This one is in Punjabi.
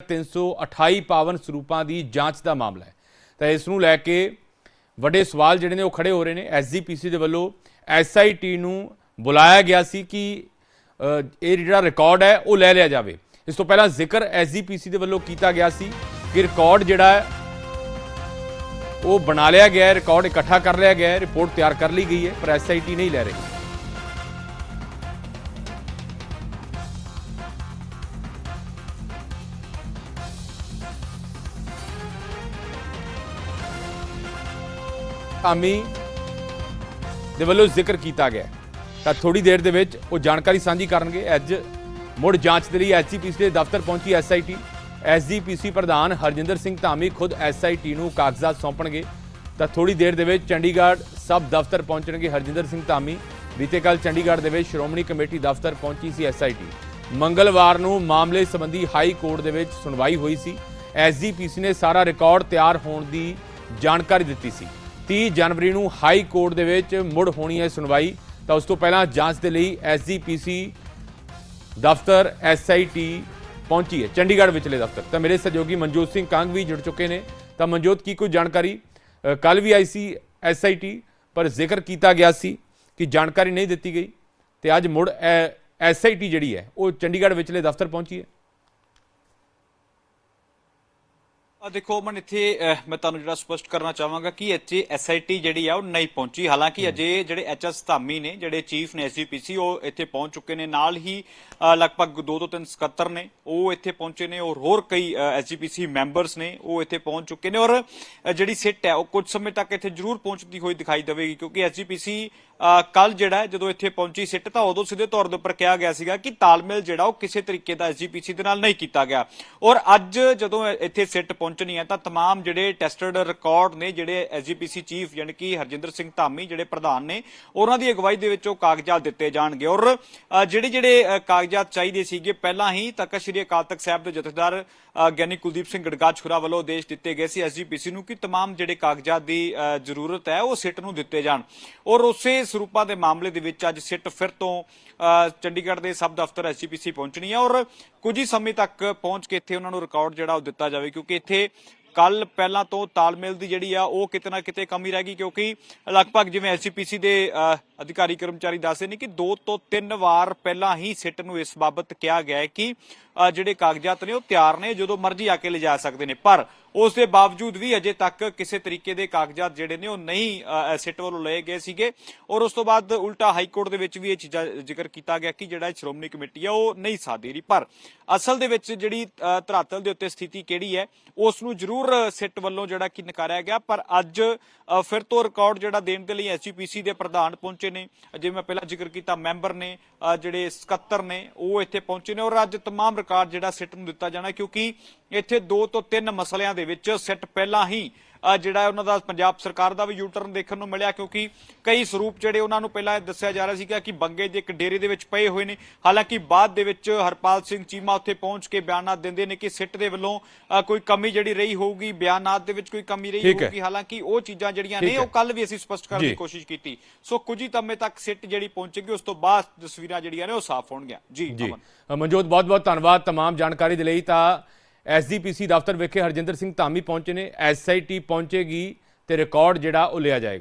328 ਪਾਵਨ ਸਰੂਪਾਂ ਦੀ ਜਾਂਚ ਦਾ ਮਾਮਲਾ ਹੈ। ਤਾਂ ਇਸ ਨੂੰ ਲੈ ਕੇ ਵੱਡੇ ਸਵਾਲ ਜਿਹੜੇ ਨੇ ਉਹ ਖੜੇ ਹੋ ਰਹੇ ਨੇ। ਐਸਜੀਪੀਸੀ ਦੇ ਵੱਲੋਂ ਐਸਆਈਟੀ ਨੂੰ ਬੁਲਾਇਆ ਗਿਆ ਸੀ ਕਿ ਇਹ ਜਿਹੜਾ ਰਿਕਾਰਡ ਹੈ ਉਹ ਲੈ ਲਿਆ ਜਾਵੇ। ਇਸ ਤੋਂ ਪਹਿਲਾਂ ਜ਼ਿਕਰ ਐਸਜੀਪੀਸੀ ਦੇ ਵੱਲੋਂ ਕੀਤਾ ਗਿਆ ਸੀ ਕਿ ਰਿਕਾਰਡ ਜਿਹੜਾ ਹੈ, ਉਹ ਬਣਾ ਲਿਆ ਗਿਆ ਹੈ, ਰਿਕਾਰਡ ਇਕੱਠਾ ਕਰ ਲਿਆ ਗਿਆ ਹੈ, ਰਿਪੋਰਟ ਤਿਆਰ ਕਰ ਲਈ ਗਈ ਹੈ, ਪਰ ਐਸਆਈਟੀ ਨਹੀਂ ਲੈ ਰਹੀ। ਆਮੀ ਦੇ ਵੱਲੋਂ ਜ਼ਿਕਰ ਕੀਤਾ ਗਿਆ ਤਾਂ ਥੋੜੀ ਦੇਰ ਦੇ ਵਿੱਚ ਉਹ ਜਾਣਕਾਰੀ ਸਾਂਝੀ ਕਰਨਗੇ। ਅੱਜ ਮੁੜ ਜਾਂਚ ਦੇ ਲਈ ਐਸਜੀਪੀਸੀ ਦੇ ਦਫ਼ਤਰ ਪਹੁੰਚੀ ਐਸਆਈਟੀ। ਐਸਜੀਪੀਸੀ ਪ੍ਰਧਾਨ ਹਰਜਿੰਦਰ ਸਿੰਘ ਧਾਮੀ ਖੁਦ ਐਸਆਈਟੀ ਨੂੰ ਕਾਗਜ਼ਾਤ ਸੌਂਪਣਗੇ। ਤਾਂ ਥੋੜੀ ਦੇਰ ਦੇ ਵਿੱਚ ਚੰਡੀਗੜ੍ਹ ਸਬ ਦਫ਼ਤਰ ਪਹੁੰਚਣਗੇ ਹਰਜਿੰਦਰ ਸਿੰਘ ਧਾਮੀ। ਬੀਤੇ ਕੱਲ ਚੰਡੀਗੜ੍ਹ ਦੇ ਵਿੱਚ ਸ਼੍ਰੋਮਣੀ ਕਮੇਟੀ ਦਫ਼ਤਰ ਪਹੁੰਚੀ ਸੀ ਐਸਆਈਟੀ। ਮੰਗਲਵਾਰ ਨੂੰ ਮਾਮਲੇ ਸੰਬੰਧੀ ਹਾਈ ਕੋਰਟ ਦੇ ਵਿੱਚ ਸੁਣਵਾਈ ਹੋਈ ਸੀ। ਐਸਜੀਪੀਸੀ ਨੇ ਸਾਰਾ ਰਿਕਾਰਡ ਤਿਆਰ ਹੋਣ ਦੀ ਜਾਣਕਾਰੀ ਦਿੱਤੀ ਸੀ। 30 ਜਨਵਰੀ ਨੂੰ ਹਾਈ ਕੋਰਟ ਦੇ ਵਿੱਚ ਮੁੜ ਹੋਣੀ ਹੈ ਸੁਣਵਾਈ। ਤਾਂ ਉਸ ਤੋਂ ਪਹਿਲਾਂ ਜਾਂਚ ਦੇ ਲਈ ਐਸਜੀਪੀਸੀ ਦਫ਼ਤਰ ਐਸਆਈਟੀ ਪਹੁੰਚੀ ਹੈ, ਚੰਡੀਗੜ੍ਹ ਵਿਚਲੇ ਦਫ਼ਤਰ। ਤਾਂ ਮੇਰੇ ਸਹਿਯੋਗੀ ਮਨਜੋਤ ਸਿੰਘ ਕੰਗ ਵੀ ਜੁੜ ਚੁੱਕੇ ਨੇ। ਤਾਂ ਮਨਜੋਤ, ਕੀ ਕੋਈ ਜਾਣਕਾਰੀ? ਕੱਲ ਵੀ ਆਈ ਸੀ ਐਸਆਈਟੀ ਪਰ ਜ਼ਿਕਰ ਕੀਤਾ ਗਿਆ ਸੀ ਕਿ ਜਾਣਕਾਰੀ ਨਹੀਂ ਦਿੱਤੀ ਗਈ। ਤੇ ਅੱਜ ਮੁੜ ਐਸਆਈਟੀ ਜਿਹੜੀ ਹੈ, ਉਹ ਚੰਡੀਗੜ੍ਹ ਵਿਚਲੇ ਦਫ਼ਤਰ ਪਹੁੰਚੀ ਹੈ ਆ ਦੇਖੋ ਮਨ ਇੱਥੇ ਮੈਂ ਤੁਹਾਨੂੰ ਜਿਹੜਾ ਸਪਸ਼ਟ ਕਰਨਾ ਚਾਹਾਂਗਾ ਕਿ ਇੱਥੇ ਐਸਆਈਟੀ ਜਿਹੜੀ ਆ ਉਹ ਨਹੀਂ ਪਹੁੰਚੀ। ਹਾਲਾਂਕਿ ਅਜੇ ਜਿਹੜੇ ਐਚਐਸ ਧਾਮੀ ਨੇ ਜਿਹੜੇ ਚੀਫ ਨੇ ਐਸਜੀਪੀਸੀ ਉਹ ਇੱਥੇ ਪਹੁੰਚ ਚੁੱਕੇ ਨੇ। ਨਾਲ ਹੀ ਲਗਭਗ 2 ਤੋਂ 3 ਸਕੱਤਰ ਨੇ ਉਹ ਇੱਥੇ ਪਹੁੰਚੇ ਨੇ। ਔਰ ਹੋਰ ਕਈ ਐਸਜੀਪੀਸੀ ਮੈਂਬਰਸ ਨੇ ਉਹ ਇੱਥੇ ਪਹੁੰਚ ਚੁੱਕੇ ਨੇ। ਔਰ ਜਿਹੜੀ ਸਿੱਟ ਹੈ ਉਹ ਕੁਝ ਸਮੇਂ ਤੱਕ ਇੱਥੇ ਜ਼ਰੂਰ ਪਹੁੰਚਦੀ ਹੋਈ ਦਿਖਾਈ ਦੇਵੇਗੀ ਕਿਉਂਕਿ ਐਸਜੀਪੀਸੀ ਕੱਲ ਜਿਹੜਾ ਹੈ ਜਦੋਂ ਇੱਥੇ ਪਹੁੰਚੀ ਸਿੱਟ ਤਾਂ ਉਦੋਂ ਸਿੱਧੇ ਤੌਰ ਦੇ ਉੱਪਰ ਕਿਹਾ ਗਿਆ ਸੀਗਾ ਕਿ ਤਾਲਮੇਲ ਜਿਹੜਾ ਉਹ ਕਿਸੇ ਤਰੀਕੇ ਦਾ ਐਸਜੀਪੀਸੀ ਦੇ ਨਾਲ ਨਹੀਂ ਕੀਤਾ ਗਿਆ ਔਰ ਅੱਜ ਜਦੋਂ ਇੱਥੇ ਸਿੱਟ ਪਹੁੰਚਣੀ ਹੈ ਤਾਂ तमाम ਜਿਹੜੇ ਟੈਸਟਡ ਰਿਕਾਰਡ ਨੇ ਜਿਹੜੇ ਐਸਜੀਪੀਸੀ ਚੀਫ ਯਾਨੀ ਕਿ ਹਰਜਿੰਦਰ ਸਿੰਘ ਧਾਮੀ ਜਿਹੜੇ ਪ੍ਰਧਾਨ ਨੇ ਉਹਨਾਂ ਦੀ ਅਗਵਾਈ ਦੇ ਵਿੱਚ ਉਹ ਕਾਗਜ਼ਾਤ ਦਿੱਤੇ ਜਾਣਗੇ ਔਰ ਅ, ਜਿਹੜੇ ਜਿਹੜੇ ਅ, ਕਾਗਜ਼ਾਤ ਚਾਹੀਦੇ ਸੀਗੇ ਪਹਿਲਾਂ ਹੀ ਤਖਤ ਸ੍ਰੀ ਅਕਾਲ ਤਖਤ ਸਾਹਿਬ ਦੇ ਜਥੇਦਾਰ ਅ, ਗਿਆਨੀ ਕੁਲਦੀਪ ਸਿੰਘ ਗੜਗਾਛੁਰਾ ਵੱਲੋਂ ਆਦੇਸ਼ ਦਿੱਤੇ ਗਏ ਸੀ ਐਸਜੀਪੀਸੀ ਨੂੰ ਕਿ तमाम ਜਿਹੜੇ ਕਾਗਜ਼ਾਤ ਦੀ ਅ, ਜ਼ਰੂਰਤ ਹੈ ਉਹ ਸਿੱਟ ਨੂੰ ਦਿੱਤੇ ਜਾਣ ਔਰ ਉਸੇ ਸਰੂਪਾਂ ਦੇ ਮਾਮਲੇ ਦੇ ਵਿੱਚ ਅੱਜ ਸਿੱਟ ਫਿਰ ਤੋਂ ਚੰਡੀਗੜ੍ਹ ਦੇ ਸਬ ਦਫ਼ਤਰ ਐਸਜੀਪੀਸੀ ਪਹੁੰਚਣੀ ਹੈ ਔਰ ਕੁਝ ਹੀ ਸਮੇਂ ਤੱਕ ਪਹੁੰਚ ਕੇ ਇੱਥੇ ਉਹਨਾਂ ਨੂੰ ਰਿਕਾਰਡ ਜਿਹੜਾ ਉਹ ਦਿੱਤਾ ਜਾਵੇ ਕਿਉਂਕਿ ਇੱਥੇ ਕੱਲ ਪਹਿਲਾਂ ਤੋਂ ਤਾਲਮੇਲ ਦੀ ਜਿਹੜੀ ਆ ਉਹ ਕਿਤੇ ਨਾ ਕਿਤੇ ਕਮੀ ਰਹਿ ਗਈ ਕਿਉਂਕਿ ਲਗਭਗ ਜਿਵੇਂ ਐਸਜੀਪੀਸੀ ਦੇ ਅਧਿਕਾਰੀ ਕਰਮਚਾਰੀ ਦੱਸਦੇ ਨੇ ਕਿ ਦੋ ਤੋਂ ਤਿੰਨ ਵਾਰ ਪਹਿਲਾਂ ਹੀ ਸਿੱਟ ਨੂੰ ਇਸ ਬਾਬਤ ਕਿਹਾ ਗਿਆ ਹੈ ਕਿ ਜਿਹੜੇ ਕਾਗਜ਼ਾਤ ਨੇ ਉਹ ਤਿਆਰ ਨੇ, ਜਦੋਂ ਮਰਜ਼ੀ ਆ ਕੇ ਲਿਜਾ ਸਕਦੇ ਨੇ। ਪਰ ਉਸ ਦੇ ਬਾਵਜੂਦ ਵੀ ਅਜੇ ਤੱਕ ਕਿਸੇ ਤਰੀਕੇ ਦੇ ਕਾਗਜ਼ਾਤ ਜਿਹੜੇ ਨੇ ਉਹ ਨਹੀਂ ਸਿੱਟ ਵੱਲੋਂ ਲਏ ਗਏ ਸੀਗੇ। ਔਰ ਉਸ ਤੋਂ ਬਾਅਦ ਉਲਟਾ ਹਾਈ ਕੋਰਟ ਦੇ ਵਿੱਚ ਵੀ ਇਹ ਚੀਜ਼ਾਂ ਜ਼ਿਕਰ ਕੀਤਾ ਗਿਆ ਕਿ ਜਿਹੜਾ ਸ਼੍ਰੋਮਣੀ ਕਮੇਟੀ ਆ, ਉਹ ਨਹੀਂ ਸਾਥ ਰਹੀ। ਪਰ ਅਸਲ ਦੇ ਵਿੱਚ ਜਿਹੜੀ ਧਰਾਤਲ ਦੇ ਉੱਤੇ ਸਥਿਤੀ ਕਿਹੜੀ ਹੈ, ਉਸ ਨੂੰ ਜ਼ਰੂਰ ਸਿੱਟ ਵੱਲੋਂ ਜਿਹੜਾ ਕਿ ਨਕਾਰਿਆ ਗਿਆ। ਪਰ ਅੱਜ ਫਿਰ ਤੋਂ ਰਿਕਾਰਡ ਜਿਹੜਾ ਦੇਣ ਦੇ ਲਈ ਐਸਜੀਪੀਸੀ ਦੇ ਪ੍ਰਧਾਨ ਪਹੁੰਚੇ ਨੇ ਜਿਵੇਂ ਮੈਂ ਪਹਿਲਾਂ ਜ਼ਿਕਰ ਕੀਤਾ ਮੈਂਬਰ ਨੇ ਅ, ਜਿਹੜੇ ਸਕੱਤਰ ਨੇ ਉਹ ਇੱਥੇ ਪਹੁੰਚੇ ਨੇ ਔਰ ਅੱਜ तमाम ਰਿਕਾਰਡ ਜਿਹੜਾ ਸਿੱਟ ਨੂੰ ਦਿੱਤਾ ਜਾਣਾ ਕਿਉਂਕਿ ਇੱਥੇ ਦੋ ਤੋਂ ਤਿੰਨ ਮਸਲਿਆਂ ਦੇ ਵਿੱਚ ਸਿੱਟ ਪਹਿਲਾਂ ਹੀ ਅ, ਜਿਹੜਾ ਹੈ ਉਹਨਾਂ ਦਾ ਪੰਜਾਬ ਸਰਕਾਰ ਦਾ ਵੀ ਯੂਟਰਨ ਦੇਖਣ ਨੂੰ ਮਿਲਿਆ ਕਿਉਂਕਿ ਕਈ ਸਰੂਪ ਜਿਹੜੇ ਉਹਨਾਂ ਨੂੰ ਪਹਿਲਾਂ ਇਹ ਦੱਸਿਆ ਜਾ ਰਿਹਾ ਸੀਗਾ ਕਿ ਬੰਗੇ ਦੇ ਇੱਕ ਡੇਰੇ ਦੇ ਵਿੱਚ ਪਏ ਹੋਏ ਨੇ ਹਾਲਾਂਕਿ ਬਾਅਦ ਦੇ ਵਿੱਚ ਹਰਪਾਲ ਸਿੰਘ ਚੀਮਾ ਉੱਥੇ ਪਹੁੰਚ ਕੇ ਬਿਆਨਾਤ ਦਿੰਦੇ ਨੇ ਕਿ ਸਿੱਟ ਦੇ ਵੱਲੋਂ ਅ, ਕੋਈ ਕਮੀ ਜਿਹੜੀ ਰਹੀ ਹੋਊਗੀ ਬਿਆਨਾਤ ਦੇ ਵਿੱਚ ਕੋਈ ਕਮੀ ਰਹੀ ਠੀਕ ਹੈ। ਹੋਊਗੀ ਹਾਲਾਂਕਿ ਉਹ ਚੀਜ਼ਾਂ ਜਿਹੜੀਆਂ ਠੀਕ ਨੇ ਹੈ। ਉਹ ਕੱਲ ਵੀ ਅਸੀਂ ਸਪਸ਼ਟ ਕਰਨ ਜੀ। ਦੀ ਕੋਸ਼ਿਸ਼ ਕੀਤੀ ਸੋ ਕੁਝ ਹੀ ਸਮੇਂ ਤੱਕ ਸਿੱਟ ਜਿਹੜੀ ਪਹੁੰਚੇਗੀ ਉਸ ਤੋਂ ਬਾਅਦ ਤਸਵੀਰਾਂ ਜਿਹੜੀਆਂ ਨੇ ਉਹ ਸਾਫ਼ ਹੋਣਗੀਆਂ ਜੀ ਜੀ ਅਮਨ ਅ, ਮਨਜੋਤ ਬਹੁਤ ਬਹੁਤ ਧੰਨਵਾਦ तमाम ਜਾਣਕਾਰੀ ਦੇ ਲਈ ਤਾਂ ਐਸਜੀਪੀਸੀ ਦਫ਼ਤਰ ਵਿਖੇ ਹਰਜਿੰਦਰ ਸਿੰਘ ਧਾਮੀ ਪਹੁੰਚੇ ਨੇ, ਐਸਆਈਟੀ ਪਹੁੰਚੇਗੀ ਤੇ ਰਿਕਾਰਡ ਜਿਹੜਾ ਉਹ ਲਿਆ ਜਾਏਗਾ।